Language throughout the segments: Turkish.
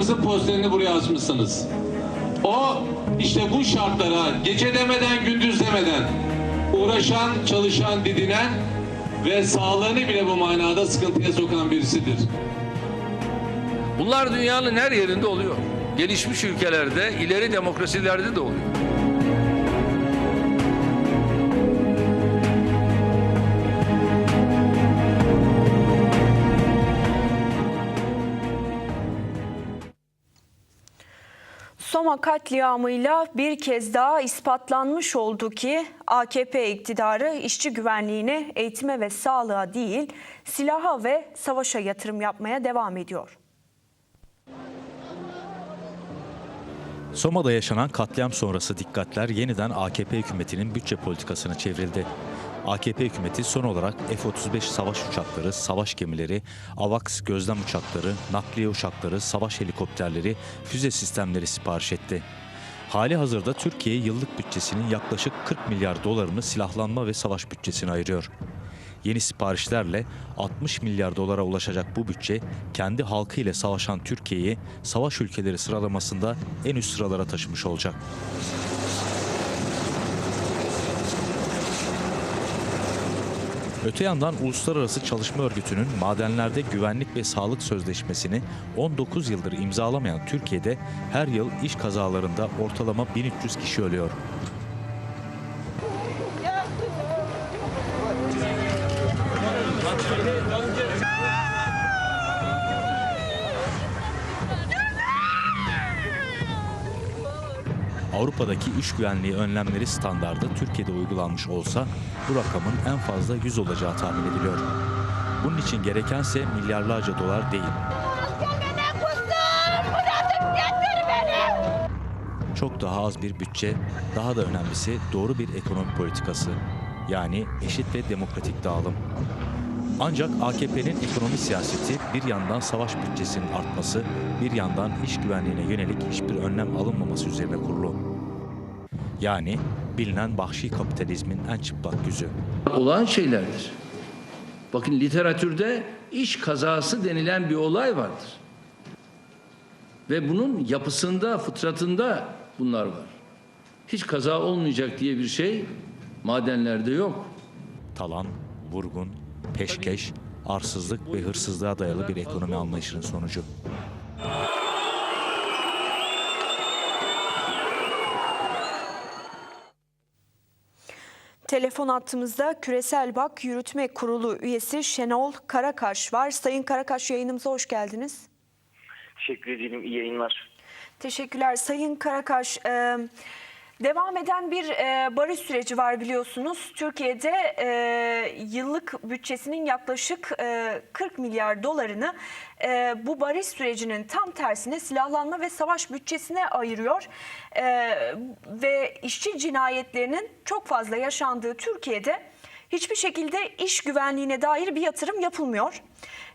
Başbakanımızın posterini buraya asmışsınız. O işte bu şartlara gece demeden gündüz demeden uğraşan, çalışan, didinen ve sağlığını bile bu manada sıkıntıya sokan birisidir. Bunlar dünyanın her yerinde oluyor. Gelişmiş ülkelerde, ileri demokrasilerde de oluyor. Soma katliamıyla bir kez daha ispatlanmış oldu ki AKP iktidarı işçi güvenliğine, eğitime ve sağlığa değil silaha ve savaşa yatırım yapmaya devam ediyor. Soma'da yaşanan katliam sonrası dikkatler yeniden AKP hükümetinin bütçe politikasına çevrildi. AKP hükümeti son olarak F-35 savaş uçakları, savaş gemileri, AVAX gözlem uçakları, nakliye uçakları, savaş helikopterleri, füze sistemleri sipariş etti. Hali hazırda Türkiye yıllık bütçesinin yaklaşık 40 milyar dolarını silahlanma ve savaş bütçesine ayırıyor. Yeni siparişlerle 60 milyar dolara ulaşacak bu bütçe kendi halkı ile savaşan Türkiye'yi savaş ülkeleri sıralamasında en üst sıralara taşımış olacak. Öte yandan Uluslararası Çalışma Örgütü'nün madenlerde güvenlik ve sağlık sözleşmesini 19 yıldır imzalamayan Türkiye'de her yıl iş kazalarında ortalama 1300 kişi ölüyor. Avrupa'daki iş güvenliği önlemleri standardı Türkiye'de uygulanmış olsa bu rakamın en fazla 100 olacağı tahmin ediliyor. Bunun için gerekense milyarlarca dolar değil. Çok daha az bir bütçe, daha da önemlisi doğru bir ekonomi politikası. Yani eşit ve demokratik dağılım. Ancak AKP'nin ekonomi siyaseti bir yandan savaş bütçesinin artması, bir yandan iş güvenliğine yönelik hiçbir önlem alınmaması üzerine kurulu. Yani bilinen vahşi kapitalizmin en çıplak yüzü. Olağan şeylerdir. Bakın literatürde iş kazası denilen bir olay vardır. Ve bunun yapısında, fıtratında bunlar var. Hiç kaza olmayacak diye bir şey madenlerde yok. Talan, vurgun, peşkeş, arsızlık ve hırsızlığa dayalı bir ekonomi anlayışının sonucu. Telefon attığımızda Küresel Bak Yürütme Kurulu üyesi Şenol Karakaş var. Sayın Karakaş yayınımıza hoş geldiniz. Teşekkür ederim. İyi yayınlar. Teşekkürler. Sayın Karakaş, e, devam eden bir e, barış süreci var biliyorsunuz. Türkiye'de e, yıllık bütçesinin yaklaşık e, 40 milyar dolarını e, bu barış sürecinin tam tersine silahlanma ve savaş bütçesine ayırıyor. E, ve işçi cinayetlerinin çok fazla yaşandığı Türkiye'de hiçbir şekilde iş güvenliğine dair bir yatırım yapılmıyor.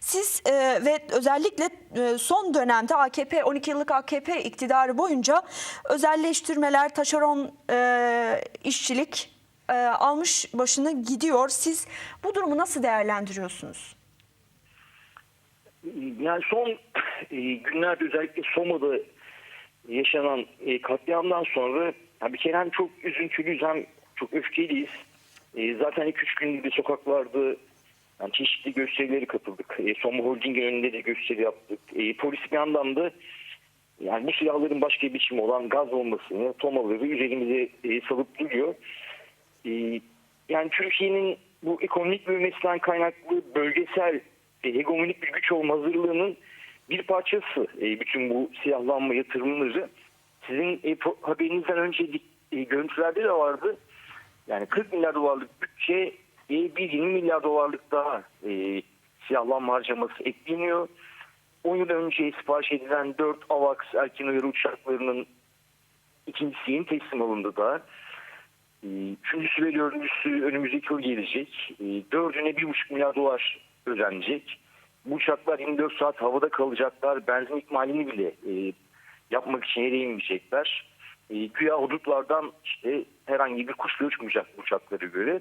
Siz e, ve özellikle e, son dönemde AKP 12 yıllık AKP iktidarı boyunca özelleştirmeler, taşeron e, işçilik e, almış başını gidiyor. Siz bu durumu nasıl değerlendiriyorsunuz? Yani son e, günlerde özellikle Soma'da yaşanan e, katliamdan sonra ya bir kere hem çok üzüntülüyüz hem çok öfkeliyiz. E, zaten 2-3 gündür de sokaklarda yani çeşitli gösterilere katıldık. E, Soma Holding'in önünde de gösteri yaptık. E, polis bir yandan da yani bu silahların başka bir biçimi olan gaz olmasını, tomaları üzerimize e, salıp duruyor. E, yani Türkiye'nin bu ekonomik büyümesinden kaynaklı bölgesel e, hegemonik bir güç olma hazırlığının bir parçası e, bütün bu silahlanma yatırımları. Sizin e, haberinizden önce e, görüntülerde de vardı. Yani 40 milyar dolarlık bütçe e, bir 20 milyar dolarlık daha e, silahlanma harcaması ekleniyor. 10 yıl önce sipariş edilen 4 AVAX erken uyarı uçaklarının ikincisi yeni teslim alındı da. E, Üçüncüsü ve dördüncüsü önümüzdeki yıl gelecek. E, Dördüne 1,5 milyar dolar ödenecek. Bu uçaklar 24 saat havada kalacaklar. Benzin ikmalini bile e, yapmak için yere inmeyecekler. E, güya hudutlardan işte herhangi bir kuşla uçmayacak uçaklara göre.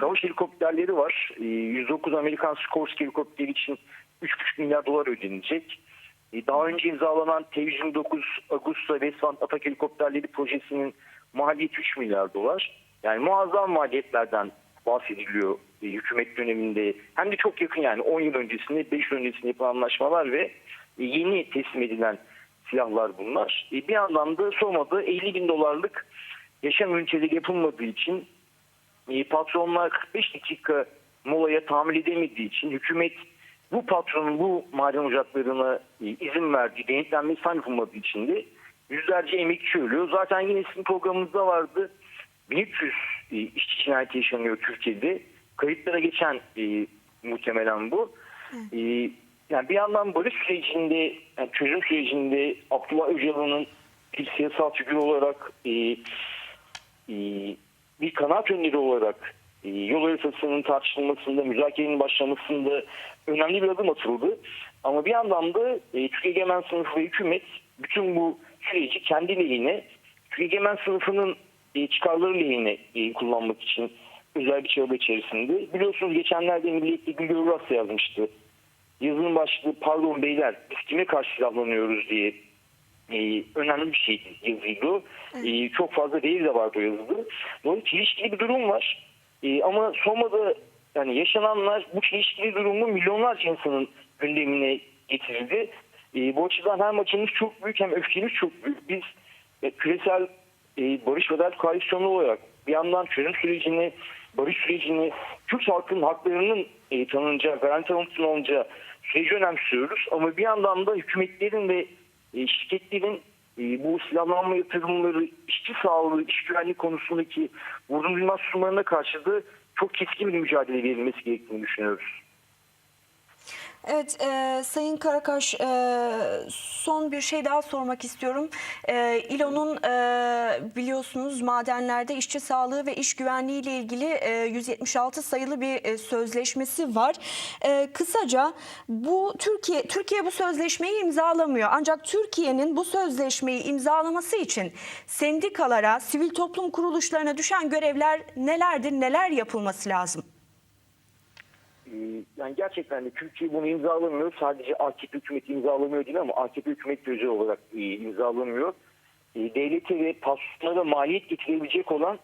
Savaş helikopterleri var. E, 109 Amerikan Sikorsky helikopteri için 3,5 milyar dolar ödenecek. E, Daha önce imzalanan T-129 Augusta Westland Atak Helikopterleri projesinin maliyeti 3 milyar dolar. Yani muazzam maliyetlerden bahsediliyor e, hükümet döneminde. Hem de çok yakın yani 10 yıl öncesinde, 5 yıl öncesinde yapılan anlaşmalar ve e, yeni teslim edilen silahlar bunlar. E, Bir yandan da Soma'da 50 bin dolarlık yaşam üniteleri yapılmadığı için e, patronlar 45 dakika molaya tahammül edemediği için hükümet bu patronun bu maden ocaklarına e, izin verdiği, denetlenmesi yapılmadığı için de yüzlerce emekçi ölüyor. Zaten yine sizin programınızda vardı. 1300 e, işçi cinayeti yaşanıyor Türkiye'de. Kayıtlara geçen e, muhtemelen bu. E, yani bir yandan barış sürecinde, yani çözüm sürecinde Abdullah Öcalan'ın bir siyasal figür olarak e, e, bir kanaat önderi olarak e, yol haritasının tartışılmasında, müzakerenin başlamasında önemli bir adım atıldı. Ama bir yandan da e, Türk Egemen sınıfı ve hükümet bütün bu süreci kendi lehine, Türk Egemen sınıfının e, çıkarları lehine e, kullanmak için özel bir çaba içerisinde. Biliyorsunuz geçenlerde Milliyet'te Gülgür Urasya yazmıştı. Yazının başlığı pardon beyler biz kime karşı silahlanıyoruz diye e, önemli bir şey yazıydı. E, çok fazla değil de vardı o yazıda. Dolayısıyla çelişkili bir durum var. E, ama Soma'da yani yaşananlar bu çelişkili durumu milyonlarca insanın gündemine getirildi. E, bu açıdan hem acımız çok büyük hem öfkemiz çok büyük. Biz e, küresel e, barış ve adalet koalisyonu olarak bir yandan çözüm sürecini, barış sürecini, Türk halkının haklarının e, tanınacağı, garanti alınacağı süreci önemsiyoruz. Ama bir yandan da hükümetlerin ve e, şirketlerin e, bu silahlanma yatırımları, işçi sağlığı, iş güvenliği konusundaki vurdurulmaz sunumlarına karşı da çok keskin bir mücadele verilmesi gerektiğini düşünüyoruz. Evet, e, Sayın Karakaş, e, son bir şey daha sormak istiyorum. E, İLO'nun e, biliyorsunuz madenlerde işçi sağlığı ve iş güvenliği ile ilgili e, 176 sayılı bir e, sözleşmesi var. E, kısaca bu Türkiye Türkiye bu sözleşmeyi imzalamıyor. Ancak Türkiye'nin bu sözleşmeyi imzalaması için sendikalara, sivil toplum kuruluşlarına düşen görevler nelerdir, neler yapılması lazım? Ee, yani gerçekten de Türkiye bunu imzalamıyor. Sadece AKP hükümeti imzalamıyor değil ama AKP hükümeti özel olarak e, imzalamıyor. E, devlete ve patronlara maliyet getirebilecek olan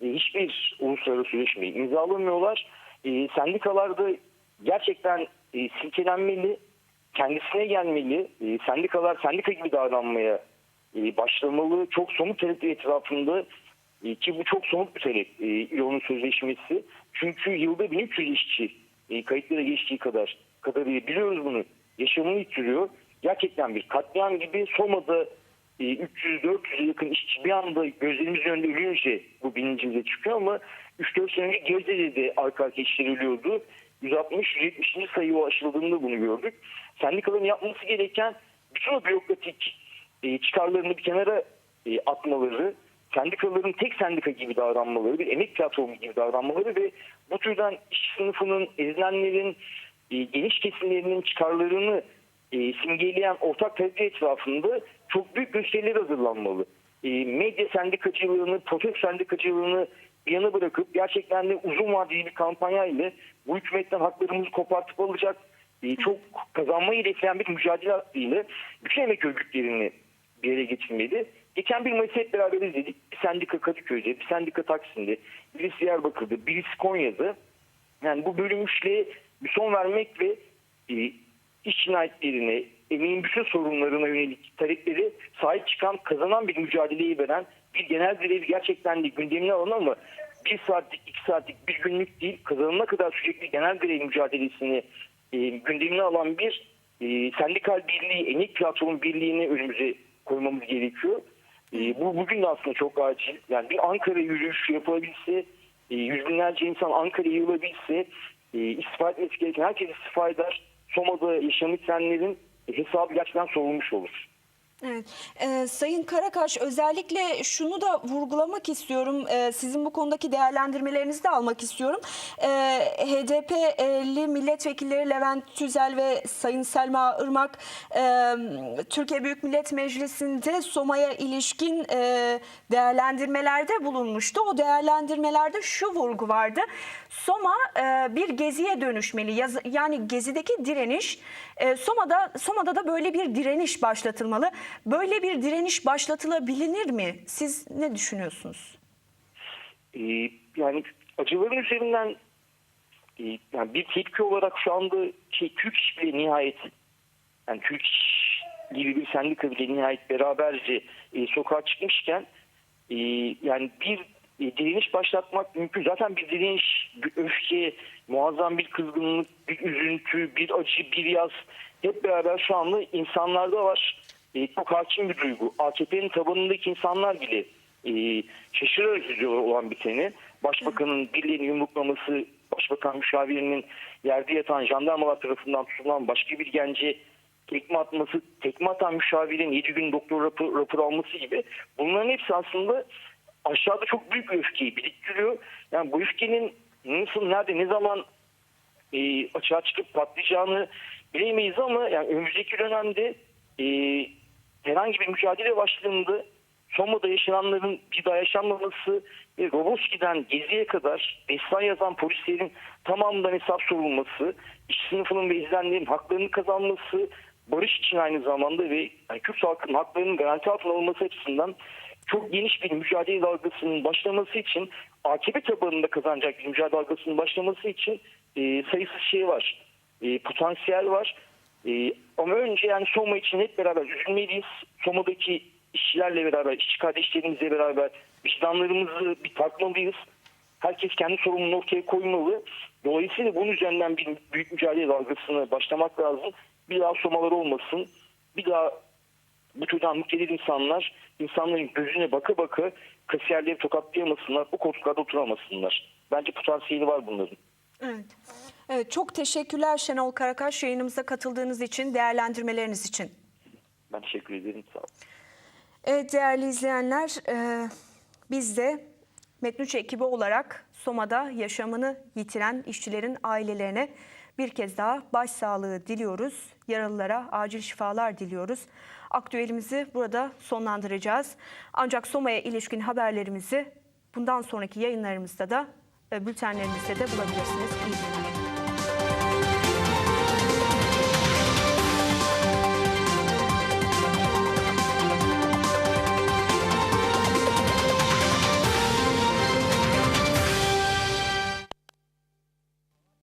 e, hiçbir uluslararası sözleşmeyi imzalamıyorlar. E, sendikalar da gerçekten silkelenmeli, kendisine gelmeli. Sendikalar sendika gibi davranmaya başlamalı. Çok somut talepler etrafında ki bu çok somut bir talep İLO'nun sözleşmesi. Çünkü yılda 1300 işçi e, kayıtlara geçtiği kadar kadarıyla biliyoruz bunu. Yaşamını yitiriyor. Gerçekten bir katliam gibi Soma'da e, 300-400'e yakın işçi bir anda gözlerimizin önünde ölünce bu bilincimize çıkıyor ama 3-4 sene önce Gebze'de de arka arka işçiler ölüyordu. 160-170. sayıya ulaşıldığında bunu gördük. Sendikaların yapması gereken bütün o bürokratik e, çıkarlarını bir kenara e, atmaları, sendikaların tek sendika gibi davranmaları, bir emek platformu gibi davranmaları ve bu türden iş sınıfının, ezilenlerin, e, geniş kesimlerinin çıkarlarını e, simgeleyen ortak talepler etrafında çok büyük gösteriler hazırlanmalı. E, medya sendikacılığını, protest sendikacılığını bir yana bırakıp gerçekten de uzun vadeli bir kampanya ile bu hükümetten haklarımızı kopartıp alacak e, çok kazanmayı hedefleyen bir mücadele hattıyla bütün emek örgütlerini bir yere getirmeli. Geçen bir Mayıs'ı hep beraber izledik. Bir sendika Kadıköy'de, bir sendika Taksim'de, birisi Diyarbakır'da, birisi Konya'da. Yani bu bölünmüşlüğe bir son vermek ve e, iş cinayetlerine, emeğin bütün sorunlarına yönelik talepleri sahip çıkan, kazanan bir mücadeleyi veren bir genel grevi gerçekten de gündemine alan ama bir saatlik, iki saatlik, bir günlük değil, kazanana kadar sürecek bir genel grev mücadelesini e, gündemine alan bir e, sendikal birliği, emek platformu birliğini önümüze koymamız gerekiyor. E, bu bugün de aslında çok acil. Yani bir Ankara yürüyüşü yapılabilse, e, yüz binlerce insan Ankara'ya yığılabilse, e, istifa etmesi gereken herkes istifa eder. Soma'da yaşam bitenlerin hesabı gerçekten sorulmuş olur. Evet. Ee, Sayın Karakaş özellikle şunu da vurgulamak istiyorum. Ee, sizin bu konudaki değerlendirmelerinizi de almak istiyorum. Ee, HDP'li milletvekilleri Levent Tüzel ve Sayın Selma Irmak e, Türkiye Büyük Millet Meclisi'nde Soma'ya ilişkin e, değerlendirmelerde bulunmuştu. O değerlendirmelerde şu vurgu vardı. Soma e, bir geziye dönüşmeli. Yaz- Yani gezideki direniş e, Soma'da Soma'da da böyle bir direniş başlatılmalı. Böyle bir direniş başlatılabilir mi? Siz ne düşünüyorsunuz? Ee, yani acıların üzerinden e, yani bir tepki olarak şu anda şey, Türk İş nihayet yani Türk gibi bir sendika bile nihayet beraberce e, sokağa çıkmışken e, yani bir e, direniş başlatmak mümkün. Zaten bir direniş, bir öfke, muazzam bir kızgınlık, bir üzüntü, bir acı, bir yaz hep beraber şu anda insanlarda var. E, çok hakim bir duygu. AKP'nin tabanındaki insanlar bile e, şaşırarak izliyorlar olan biteni. Başbakanın birilerini yumruklaması, başbakan müşavirinin yerde yatan jandarmalar tarafından tutulan başka bir gence tekme atması, tekme atan müşavirin 7 gün doktor rapor, rapor alması gibi bunların hepsi aslında aşağıda çok büyük bir öfkeyi biriktiriyor. Yani bu öfkenin nasıl, nerede, ne zaman e, açığa çıkıp patlayacağını bilemeyiz ama yani önümüzdeki dönemde e, herhangi bir mücadele başlığında Soma'da yaşananların bir daha yaşanmaması ve Roboski'den Gezi'ye kadar destan yazan polislerin tamamından hesap sorulması, iş sınıfının ve izleyenlerin haklarını kazanması, barış için aynı zamanda ve yani Kürt halkının haklarının garanti altına alınması açısından çok geniş bir mücadele dalgasının başlaması için AKP tabanında kazanacak bir mücadele dalgasının başlaması için e, sayısız şey var. E, potansiyel var. E, ama önce yani Soma için hep beraber üzülmeliyiz. Soma'daki işçilerle beraber, işçi kardeşlerimizle beraber vicdanlarımızı bir takmalıyız. Herkes kendi sorumluluğunu ortaya koymalı. Dolayısıyla bunun üzerinden bir büyük mücadele dalgasına başlamak lazım. Bir daha Somalar olmasın. Bir daha bu türden mükemmel insanlar insanların gözüne baka baka kasiyerleri tokatlayamasınlar, o koltuklarda oturamasınlar. Bence potansiyeli var bunların. Evet. Evet, çok teşekkürler Şenol Karakaş yayınımıza katıldığınız için, değerlendirmeleriniz için. Ben teşekkür ederim. Sağ olun. Evet değerli izleyenler, e, biz de Metnuç ekibi olarak Soma'da yaşamını yitiren işçilerin ailelerine bir kez daha başsağlığı diliyoruz. Yaralılara acil şifalar diliyoruz. Aktüelimizi burada sonlandıracağız. Ancak Soma'ya ilişkin haberlerimizi bundan sonraki yayınlarımızda da bültenlerimizde de bulabilirsiniz. İyi günler.